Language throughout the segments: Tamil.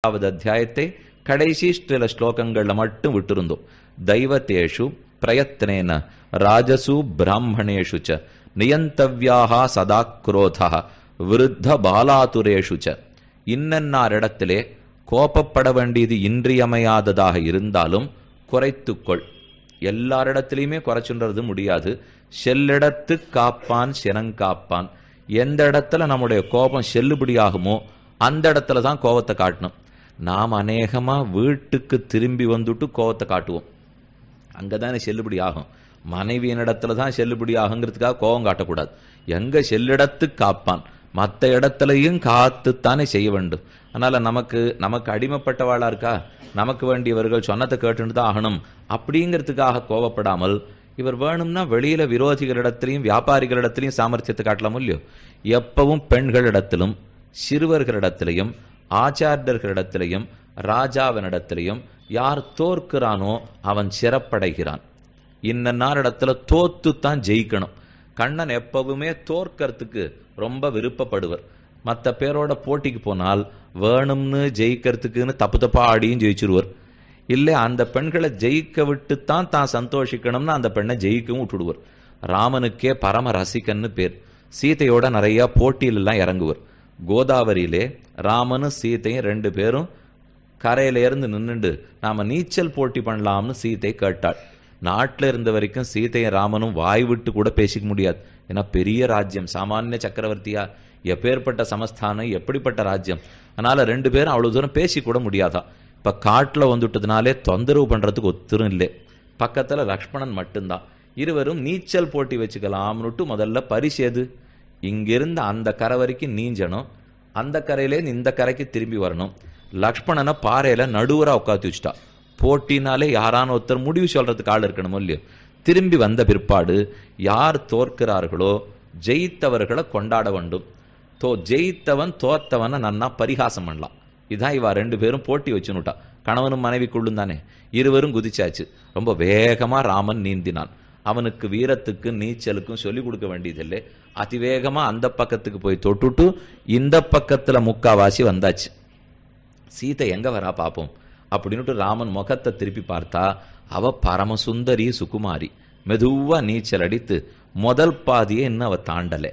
ஆறாவது அத்தியாயத்தை கடைசி சில ஸ்லோகங்கள்ல மட்டும் விட்டிருந்தோம். தெய்வத்தேஷு பிரயத்னேன ராஜசு பிராமணேஷு ச நியந்தவ்யாக சதா குரோதா விருத்த பாலாதுரேஷு ச. இன்னன்னாரிடத்திலே கோபப்பட வேண்டியது இன்றியமையாததாக இருந்தாலும் குறைத்துக்கொள். எல்லாரிடத்திலையுமே குறைச்சுன்றது முடியாது. செல்லிடத்து காப்பான் சினங்காப்பான் எந்த இடத்துல நம்முடைய கோபம் செல்லுபடியாகுமோ அந்த இடத்துல தான் கோபத்தை காட்டணும். நாம் அநேகமாக வீட்டுக்கு திரும்பி வந்துட்டு கோவத்தை காட்டுவோம். அங்கே தானே செல்லுபடி ஆகும். மனைவியினிடத்துல தான் செல்லுபடி ஆகுங்கிறதுக்காக கோபம் காட்டக்கூடாது. எங்கே செல்லிடத்து காப்பான். மற்ற இடத்துலையும் காத்துத்தானே செய்ய வேண்டும். அதனால் நமக்கு நமக்கு அடிமைப்பட்டவாளா இருக்கா? நமக்கு வேண்டியவர்கள் சொன்னதை கேட்டுன்னு தான் ஆகணும். அப்படிங்கிறதுக்காக கோவப்படாமல் இவர் வேணும்னா வெளியில் விரோதிகளிடத்திலையும் வியாபாரிகளிடத்திலையும் சாமர்த்தியத்தை காட்டலாம் இல்லையோ? எப்பவும் பெண்களிடத்திலும் சிறுவர்களிடத்திலையும் ஆச்சாரியர்களிடத்திலையும் ராஜாவினிடத்திலையும் யார் தோற்கிறானோ அவன் சிறப்படைகிறான். இன்னன்னாரிடத்துல தோத்து தான் ஜெயிக்கணும். கண்ணன் எப்பவுமே தோற்கறதுக்கு ரொம்ப விருப்பப்படுவர். மற்ற பேரோட போட்டிக்கு போனால் வேணும்னு ஜெயிக்கிறதுக்குன்னு தப்பு தப்பா ஆடியும் ஜெயிச்சிருவர். இல்லை அந்த பெண்களை ஜெயிக்க விட்டுத்தான் தான் சந்தோஷிக்கணும்னு அந்த பெண்ணை ஜெயிக்கவும் விட்டுடுவர். ராமனுக்கே பரம ரசிகன்னு பேர். சீதையோட நிறைய போட்டியிலெல்லாம் இறங்குவர். கோதாவரியிலே ராமனும் சீதையும் ரெண்டு பேரும் கரையில இருந்து நின்றுண்டு நாம நீச்சல் போட்டி பண்ணலாம்னு சீத்தை கேட்டாள். நாட்டில் இருந்த வரைக்கும் சீதையும் ராமனும் வாய் விட்டு கூட பேசிக்க முடியாது. ஏன்னா பெரிய ராஜ்யம் சாமானிய சக்கரவர்த்தியா? எப்பேற்பட்ட சமஸ்தானம் எப்படிப்பட்ட ராஜ்யம்? அதனால ரெண்டு பேரும் அவ்வளவு தூரம் பேசி கூட முடியாதா? இப்ப காட்டுல வந்துட்டதுனாலே தொந்தரவு பண்றதுக்கு ஒத்துரும் இல்லை. பக்கத்துல லக்ஷ்மணன் மட்டும்தான். இருவரும் நீச்சல் போட்டி வச்சுக்கலாம்னுட்டு முதல்ல பரிசேது இங்கிருந்து அந்த கரை வரைக்கும் நீஞ்சணும். அந்த கரையிலேருந்து இந்த கரைக்கு திரும்பி வரணும். லக்ஷ்மணனை பாறையில நடுவரா உட்காந்து வச்சுட்டா. போட்டினாலே யாரான ஒருத்தர் முடிவு சொல்றதுக்கு ஆள் இருக்கணும் இல்லையோ. திரும்பி வந்த பிற்பாடு யார் தோற்கிறார்களோ ஜெயித்தவர்களை கொண்டாட வேண்டும். தோ ஜெயித்தவன் தோத்தவனை நன்னா பரிகாசம் பண்ணலாம். இதான் இவா ரெண்டு பேரும் போட்டி வச்சுனுட்டா கணவனும் மனைவிக்குள்ளும் தானே. இருவரும் குதிச்சாச்சு. ரொம்ப வேகமா ராமன் நீந்தினான். அவனுக்கு வீரத்துக்கு நீச்சலுக்கும் சொல்லிக் கொடுக்க வேண்டியதில்லை. அதிவேகமா அந்த பக்கத்துக்கு போய் தொட்டுட்டு இந்த பக்கத்துல முக்காவாசி வந்தாச்சு. சீதை எங்க வரா பாப்போம். அப்படின்னுட்டு ராமன் முகத்தை திருப்பி பார்த்தா அவ பரமசுந்தரி சுகுமாரி. மெதுவா நீச்சல் அடித்து முதல் பாதியை இன்னும் அவ தாண்டலை.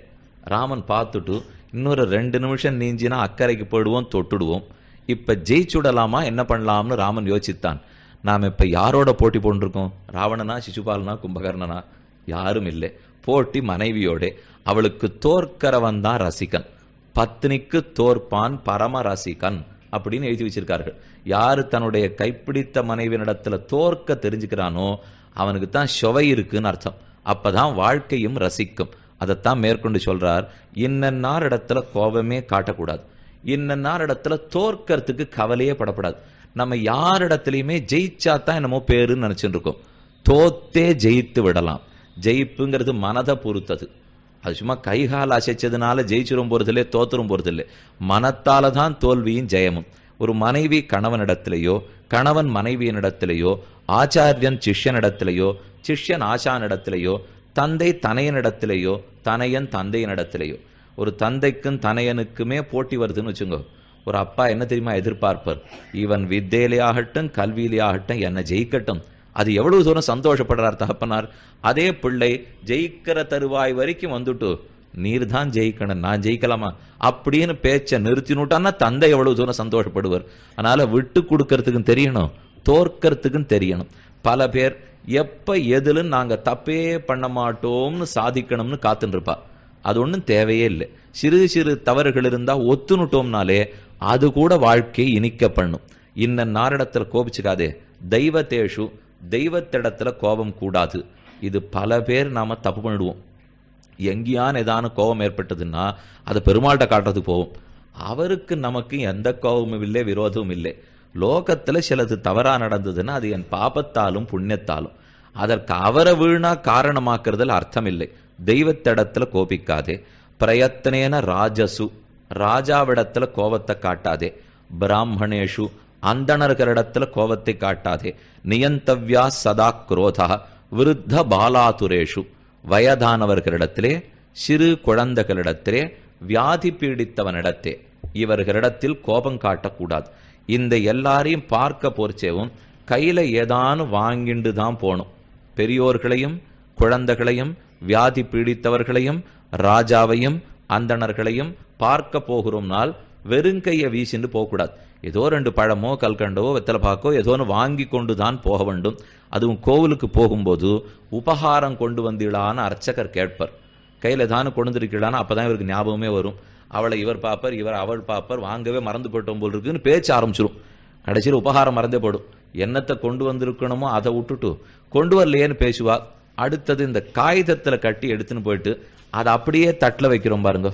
ராமன் பார்த்துட்டு இன்னொரு ரெண்டு நிமிஷம் நீஞ்சினா அக்கறைக்கு போயிடுவோம் தொட்டுடுவோம். இப்ப ஜெயிச்சுடலாமா என்ன பண்ணலாம்னு ராமன் யோசித்தான். நாம் இப்போ யாரோட போட்டி போட்டிருக்கோம் ராவணனா சிசுபாலனா கும்பகர்ணனா? யாரும் இல்லை. போட்டி மனைவியோடே. அவளுக்கு தோற்கிறவன் தான் ரசிகன். பத்னிக்கு தோற்பான் பரம ரசிகன் அப்படின்னு எழுதி வச்சிருக்கார்கள். யார் தன்னுடைய கைப்பிடித்த மனைவியினிடத்துல தோற்க தெரிஞ்சுக்கிறானோ அவனுக்கு தான் சுவை இருக்குன்னு அர்த்தம். அப்பதான் வாழ்க்கையும் ரசிக்கும். அதைத்தான் மேற்கொண்டு சொல்றார் இன்னன்னார் இடத்துல கோபமே காட்டக்கூடாது. இன்னன்னார் இடத்துல தோற்கறதுக்கு கவலையே படப்படாது. நம்ம யாரிடத்துலையுமே ஜெயிச்சா தான் என்னமோ பேருன்னு நினச்சிட்டு இருக்கோம் தோத்தே ஜெயித்து விடலாம். ஜெயிப்புங்கிறது மனதை பொறுத்தது. அது சும்மா கைகால் அசைச்சதுனால ஜெயிச்சிரும் போறதில்லை தோத்துரும் போறதில்லை. மனத்தால தான் தோல்வியும் ஜெயமும். ஒரு மனைவி கணவனிடத்திலேயோ கணவன் மனைவியினிடத்திலேயோ ஆச்சாரியன் சிஷ்யனிடத்திலேயோ சிஷ்யன் ஆசானிடத்திலேயோ தந்தை தனையனிடத்திலேயோ தனையன் தந்தையனிடத்திலேயோ. ஒரு தந்தைக்கும் தனையனுக்குமே போட்டி வருதுன்னு வச்சுங்கோ. ஒரு அப்பா என்ன தெரியுமா எதிர்பார்ப்பார்? இவன் வித்தையிலே ஆகட்டும் கல்வியிலே ஆகட்டும் என்னை ஜெயிக்கட்டும். அது எவ்வளவு தூரம் சந்தோஷப்படுறார் தகப்பனார்? அதே பிள்ளை ஜெயிக்கிற தருவாய் வரைக்கும் வந்துட்டு நீர் தான் ஜெயிக்கணும் நான் ஜெயிக்கலாமா? அப்படின்னு பேச்சை நிறுத்தினுட்டான்னா தந்தை எவ்வளவு தூரம் சந்தோஷப்படுவார். அதனால விட்டு கொடுக்கறதுக்கும் தெரியணும் தோற்கறதுக்கும் தெரியணும். பல பேர் எப்ப எதுலும் நாங்க தப்பே பண்ண மாட்டோம்னு சாதிக்கணும்னு காத்துன்னு இருப்பா. அது ஒன்றும் தேவையே இல்லை. சிறு சிறு தவறுகள் இருந்தால் ஒத்துனுட்டோம்னாலே அது கூட வாழ்க்கையை இனிக்க பண்ணும். இந்த நாரிடத்தில் கோபிச்சுக்காதே. தெய்வத்தேஷு தெய்வத்திடத்துல கோபம் கூடாது. இது பல பேர் நாம் தப்பு பண்ணிடுவோம். எங்கேயான ஏதான கோபம் ஏற்பட்டதுன்னா அதை பெருமாள்கிட்ட காட்டுறதுக்கு போவோம் அவருக்கு நமக்கு எந்த கோபமும் இல்லை விரோதமும் இல்லை. லோகத்தில் சிலது தவறாக நடந்ததுன்னா அது என் பாபத்தாலும் புண்ணியத்தாலும். அதற்கு அவரை வீணா காரணமாக்குறதுல அர்த்தம் இல்லை. தெய்வத்திடத்துல கோபிக்காதே. பிரயத்தனேன ராஜசு ராஜாவிடத்துல கோபத்தை காட்டாதே. பிராமணேஷு அந்தணர்களிடத்துல கோபத்தை காட்டாதே. நியந்தவ்யா சதா குரோதா விருத்த பாலாதுரேஷு வயதானவர்களிடத்திலே சிறு குழந்தைகளிடத்திலே வியாதி பீடித்தவனிடத்தே. இவர்களிடத்தில் கோபம் காட்டக்கூடாது. இந்த எல்லாரையும் பார்க்க போர்ச்சேவும் கையில ஏதானும் வாங்கிண்டு தான் போகணும் பெரியோர்களையும் குழந்தைகளையும் வியாதி பீடித்தவர்களையும் ராஜாவையும் அந்தணர்களையும் பார்க்க போகிறோம் நாள் வெறுங்கையை வீசின்னு போகக்கூடாது. ஏதோ ரெண்டு பழமோ கல்கண்டோ வெத்தலை பாக்கோ ஏதோ ஒன்று வாங்கி கொண்டு தான் போக வேண்டும். அதுவும் கோவிலுக்கு போகும்போது உபகாரம் கொண்டு வந்தீளான்னு அர்ச்சகர் கேட்பர். கையில் தானே கொண்டு அப்போ தான் இவருக்கு ஞாபகமே வரும். அவளை இவர் பார்ப்பர் இவர் அவள் பார்ப்பர் வாங்கவே மறந்து போயிட்டோம் போல் இருக்குன்னு பேச்சு ஆரம்பிச்சிடும் கடைசியில் உபகாரம் மறந்தே போடும் என்னத்தை கொண்டு வந்திருக்கணுமோ அதை விட்டுட்டு கொண்டு வரலையேன்னு பேசுவா. அடுத்தது இந்த காகிதத்தில் கட்டி எடுத்துன்னு போயிட்டு அதை அப்படியே தட்டில் வைக்கிறோம் பாருங்க.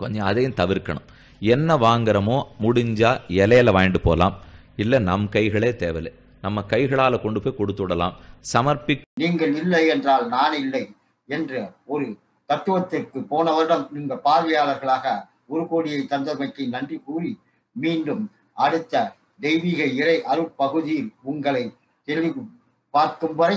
கொஞ்சம் அதையும் தவிர்க்கணும். என்ன வாங்குறோமோ முடிஞ்சா இலையில வாங்கிட்டு போகலாம் இல்லை நம் கைகளே தேவையில்லை. நம்ம கைகளால் கொண்டு போய் கொடுத்து விடலாம். சமர்ப்பி நீங்கள் இல்லை என்றால் நான் இல்லை என்ற ஒரு தத்துவத்திற்கு போன வருடம் நீங்கள் பார்வையாளர்களாக ஒரு கோடியை தந்தமைக்கு நன்றி கூறி மீண்டும் அடுத்த தெய்வீக இறை அருட்பகுதியில் உங்களை தெளிவு பார்க்கும் வரை